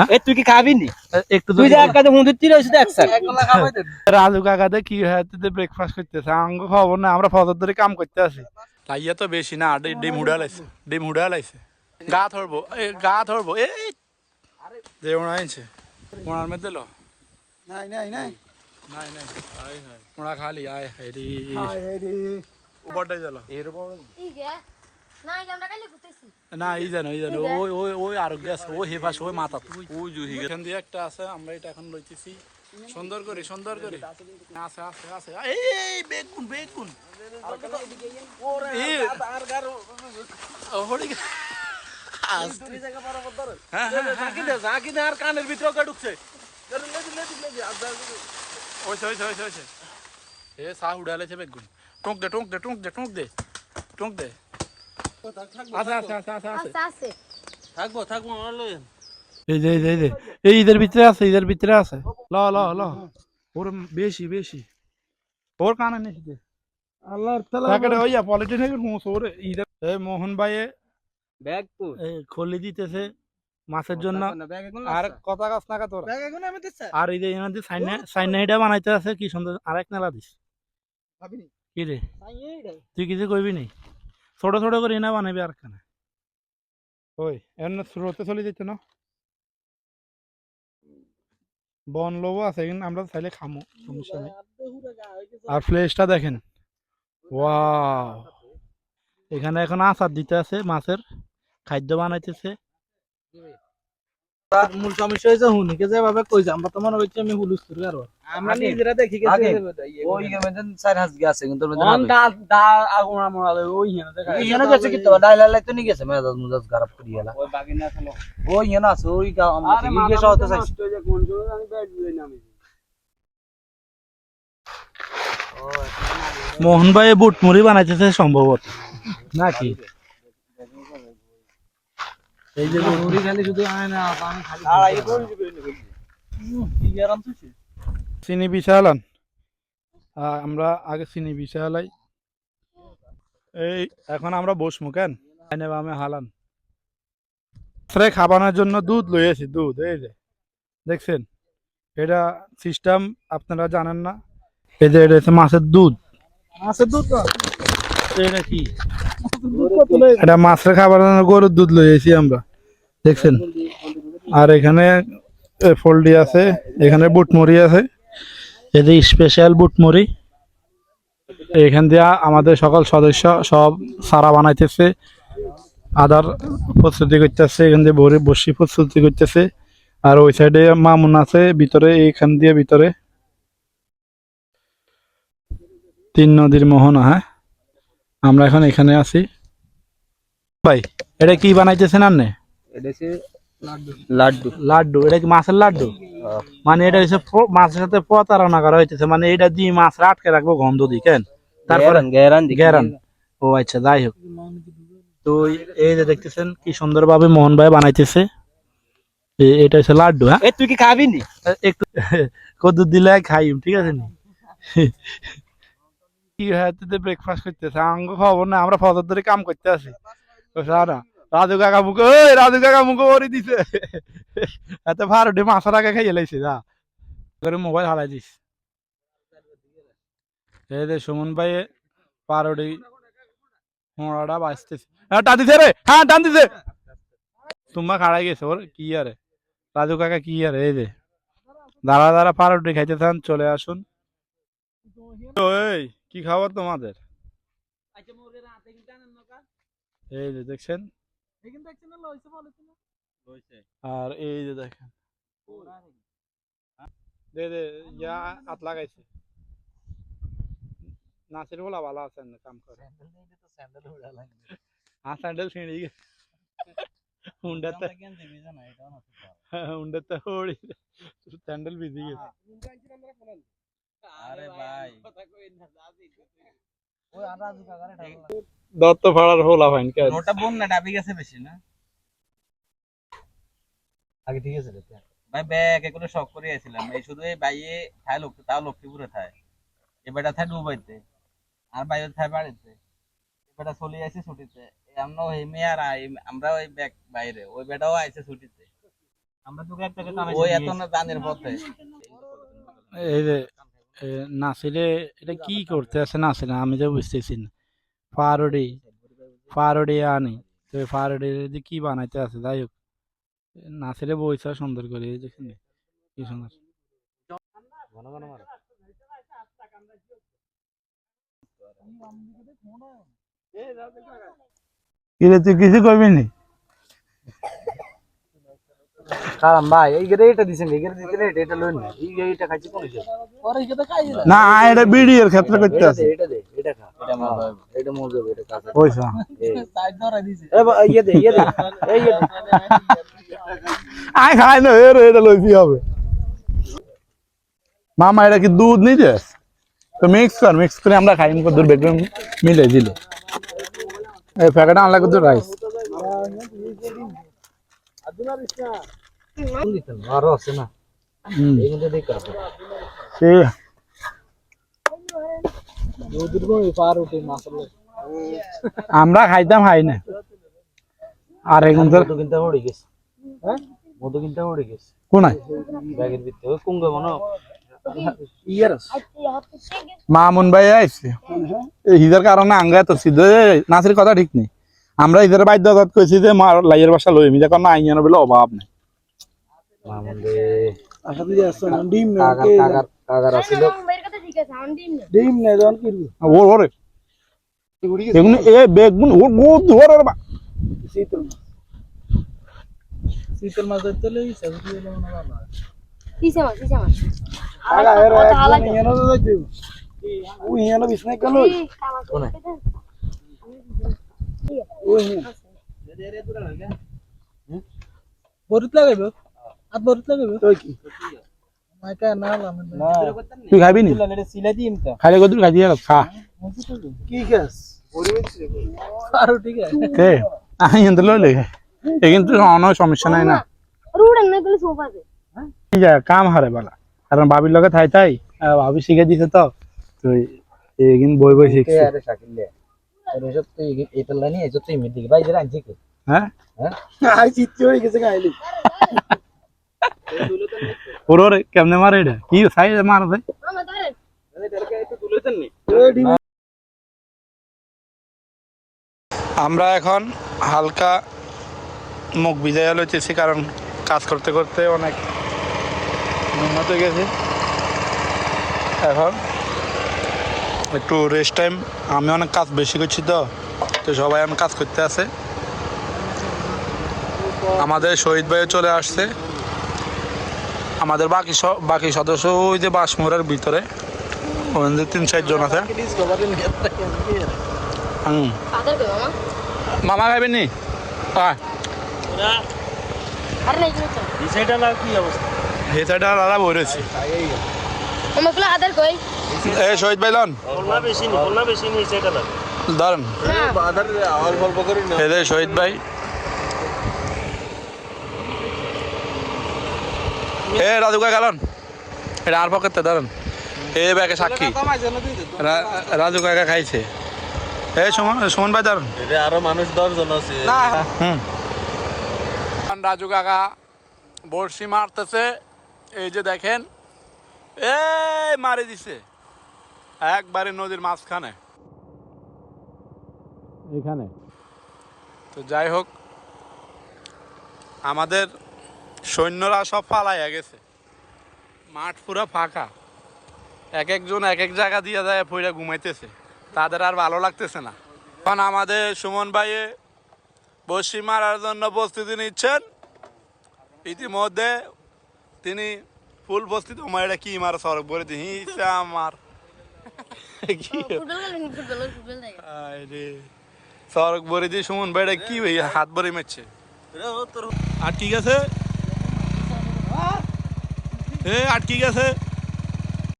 হ্যাঁ? তুই কি খাবি নাই নাই খালি আয় হেরি। না এই জানো এই জানো ওই ওই ওই আরোগ্য আছে ওই হেফাস ওই মাথা ওই জুহি এখান দিয়ে একটা আছে আমরা এটা এখন লইতেছি। সুন্দর করে সুন্দর করে। আছে আছে আছে। এই এই বেগুন বেগুন। আস্তে। হ্যাঁ, হ্যাঁ, হ্যাঁ। আর কানের ভিতরে ঢুকছে? ওইছে ওইছে ওইছে ওইছে এ সা উড়ালেছে বেগুন। টুক দে টুক দে টুক দে টুক দে টুক দে। আছে আছে আছে আছে আছে আস্তে আস্তে থাকব থাকব এই যে এই যে এই যে এই ঈদের ভিতরে আছে ঈদের ভিতরে আছে। ল ল ল। ওর বেশি বেশি। ওর কানে নিস দে আল্লাহর তাকে ওই পলিটিক্স হুঁস ওর ঈদের এই মোহন ভাই ব্যাগ খলি দিতেছে মাছের জন্য। আর কথা কাজ না তোর। আর এই যে এনাদের সাইনা সাইনাইটা বানাইতে আছে কি সুন্দর আরেক নেলা দিস। কি রে? তুই কিছু কইবি নি? ছোট ছোট করে না বানাবে আর কেন। ওই এমন স্রোতে চলে যেত না? বন লোবো আছে কিন্তু আমরা চাইলে খামো সমস্যা নেই। আর ফ্লেশটা দেখেন। ওয়াও! এখানে এখন আচার দিতে আছে মাছের খাদ্য বানাইতেছে। মূল সমস্যা হয়েছে হুনিকে যেভাবে কইছে আমরা তো মনে হচ্ছে আমি হুলুস করি আর আমরা নিজেরা দেখি আগে ওই মধ্যে চার হাজ গেছে কিন্তু অন দা দা আগুন আমরালে ওই হেনা দেখা ইহানে গেছে কি তো ডাইলা লাই তো নি গেছে মেজাজ মুজাজ খারাপ করি গেলা ওই বাগিনা খেলো ওই ইহানে আছে ওই গা আমরা কি গেছে হতে চাইছি। নষ্ট কোন সময় আমি ব্যাগ দিই না আমি। মোহন ভাই বুট মুড়ি বানাইতেছে সম্ভবত। নাকি? এই যে মুড়ি খালি শুধু আয় না আমি খালি আড়াই করে কি গরম তুই চিনি বিছালান আমরা আগে চিনি বিছালাই এই এখন আমরা বসমু কেন? এনে আমি হালান। ফ্রে খাবানোর জন্য দুধ লইয়েছি দুধ এই যে। দেখছেন? এটা সিস্টেম আপনারা জানেন না। এই যে এটা হচ্ছে মাছের দুধ। মাছের দুধ তো। এটা কি? এটা মাছের খাবার গরুর দুধ লই লইয়েছি আমরা। দেখছেন? আর এখানে ফোল্ডি আছে, এখানে বুটমুড়ি আছে। এতে স্পেশাল বুটমুড়ি। এখান দিয়ে আমাদের সকল সদস্য সব সারা বানাইতেছে। আদার প্রস্তুতি করতেছে, এখান দিয়ে ভরে, বসি প্রস্তুতি করতেছে। আর ওই সাইডে মামুন আছে, ভিতরে এইখান দিয়ে ভিতরে। তিন নদীর মোহনা হ্যাঁ? আমরা এখন এখানে আছি। ভাই এটা কি বানাইতেছেন আপনি? এটা হচ্ছে লাড্ডু। লাড্ডু। এটা কি মাছের লাড্ডু? মানে এটা হচ্ছে মাছের সাথে প্রতারণা করা হইতেছে মানে এটা দিয়ে মাছ আটকে রাখব গন্ধ দিয়ে কেন? তারপরে গেরান ও আচ্ছা যাই হোক। তো এই- যে দেখতেছেন কি সুন্দরভাবে মোহন ভাই বানাইতেছে। এটা হচ্ছে লাড্ডু হ্যাঁ? তুই কি খাবি নি? একটু কদ্দু দিলে খাই ঠিক আছে নি? কি হাতে ব্রেকফাস্ট করতেছে? আঙ্গ খবর না আমরা ফজর ধরে কাম করতে ও সারা, রাজু কাকা মুখে ওই রাজু কাকা মুখে ওরে দিছে। এত ভারতে মাছের আগে খাইয়ে লাইছে, যা। করে মোবাইল হারাই দিস। এই যে সুমন ভাই পারোডি মোড়াটা বাঁচতেছে হ্যাঁ টান দিছে রে। হ্যাঁ টান দিছে তোমার খাড়াই গেছে, ওর কি আরে? রাজু কাকা কি আরে? এই যে। দাঁড়া দাঁড়া পারোটি খাইতে থান চলে আসুন। কি খাবার তোমাদের? এই যে দেখছেন? আর এই যে দেখেন। দে দে ইয়া হাত লাগাইছে। নাচের বলা ভালো আছেন কাম করে? হ্যাঁ স্যান্ডেল ছিঁড়ে গেছে। হুন্ডাতে হুন্ডাতে ওড়ি স্যান্ডেল ভিজে গেছে। দত্ত ফাড়ার হোলা ফাইন কে ওটা বোন না ডাবি গেছে বেশি না? আগে ঠিক আছে ভাই ব্যাগ এগুলো শখ করে আছিলাম এই শুধু এই বাইয়ে থাই লোক তাও লক্ষ্মীপুরে থায় এবারটা থাই দুবাইতে আর বাইরে থাই বাড়িতে। এবারটা চলে আসে ছুটিতে। আমরা ওই মেয়ে আর আমরা ওই ব্যাগ বাইরে ওই বেটাও আইছে ছুটিতে। আমরা তোকে একটা ওই এত না জানের পথে। এই যে নাসিরে এটা কি করতে আছে নাসিরে? আমি তো বুঝতেছি না। ফারুডি ফারুডি আনি। তো ফারুডি যে কি বানাইতে আছে? যাই হোক। নাসিরে বইছা সুন্দর করে এই দেখেন কি সুন্দর। তুই কিছু করবি নি? কারণ ভাই এই গেরে এটা দিছেন এই গেরে দিতে এটা এটা লইন না। এই এইটা খাইছি কোন হিসেবে পরে এটা খাই না? এটা বিডিএর ক্ষেত্রে করতে আছে। এটা দে এটা খা। এটা মজা হবে এটা মজা হবে এটা কাঁচা পয়সা। এ ইয়ে দে ইয়ে দে। এই ইয়ে খাই না এর এটা লইছি হবে? মামা এটা কি দুধ নিতে তো মিক্স কর মিক্স করে আমরা খাই কত বেডরুম মিলে দিলে। এই প্যাকেট আনলা কত রাইস আমরা খাইতাম খাই না। আর এখন তো কিনতে পড়ে গেছে মধু কিনতে পড়ে গেছে কারণে কথা ঠিক আমরা হিজার বাধ্য কইছি যে মার লাইয়ের বাসা লই যখন না আইয়ানো বলে অভাব নেই। মামুন্দে কাগার কাগার কাগার আছিল মুম্বাইয়ের কথা ঠিক আছে আমি দিন না ওর ওরে। এগুলো এ বেগুন ওর বহুত ধর ওর বা। কিসে মাছ। কিসে মাছ আগা এর এক কোনে? তুই খাবি নি? খাইলে কত খাই দিয়ে খা। কে আই লইলে কিন্তু সমস্যা নাই না। কাম হারে বালা। কারণ ভাবির লগে থাই তাই আর ভাবি শিখে দিছে তো। তো এগিন বই বই শিখছে। আরে শাকিলে তোর এসব তুই এটা লানি এসব তুই মিটি ভাই জরা আনছি কে? হ্যাঁ? হ্যাঁ? ওর ওরে কেমনে মারে এটা কি সাইজ মারছে আমার এখন হালকা মুখ ভিজাইয়া লইতেছি, কারণ কাজ করতে করতে অনেক উন্নত গেছে। এখন একটু রেস্ট টাইম আমি অনেক কাজ বেশি করছি তো তো সবাই আমি কাজ করতে আছে। আমাদের শহীদ ভাইও চলে আসছে। আমাদের বাকি বাকি সদস্য ওই যে বাসমুরের ভিতরে। তিন চারজন আছে। হুম। মামা খাবেন নি? বলেছি শহীদ এদের শহীদ ভাই। এ রাজু কাকা গেলেন? এটা আর পকেটে দাঁড়ান এ ব্যাগে সাক্ষী। রাজু কাকা খাইছে? এ সুমন সুমন ভাই দাঁড়ান আরও মানুষ দশ জন আছে হুম। রাজু কাকা বড়শি মারতেছে। এই যে দেখেন। এ মারি দিছে। একবারে নদীর মাঝখানে। এখানে? তো যাই হোক আমাদের সৈন্যরা সব পালাইয়া গেছে। মাঠ পুরো ফাঁকা। এক একজন এক এক জায়গা দিয়ে যায়, পইরা ঘুমাইতেছে। তাদের আর ভালো লাগতেছে না। এখন আমাদের সুমন ভাইয়ে বসি মারার জন্য প্রস্তুতি নিচ্ছেন। ইতিমধ্যে তিনি ফুল প্রস্তুত আমার এটা কি মার সড়ক? বলে দিই আমার সড়ক বলে দিয়ে সুমন ভাই, এটা কি হাত ভরে মারছে। আর ঠিক আছে? এ আটকি গেছে।